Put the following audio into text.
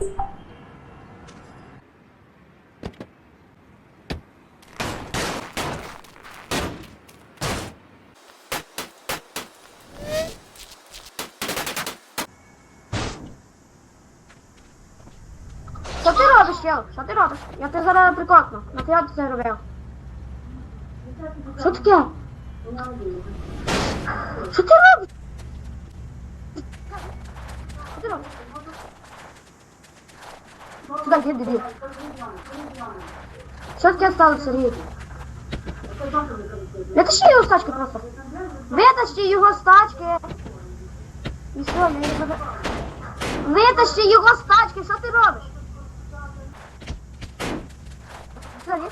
Що ти робиш, чел? Що ти робиш? Я тебе зараз прикокну. Нафіга ти це робив? Що таке? Що ти робиш? Що ти робиш? Сюди, где дебіл. Що таке осталось, Сергей? Вытащи его с тачки просто. Вытащи его с тачки. І все, я не заб- Вытащи его з тачки, что ты робишь? Що, ні?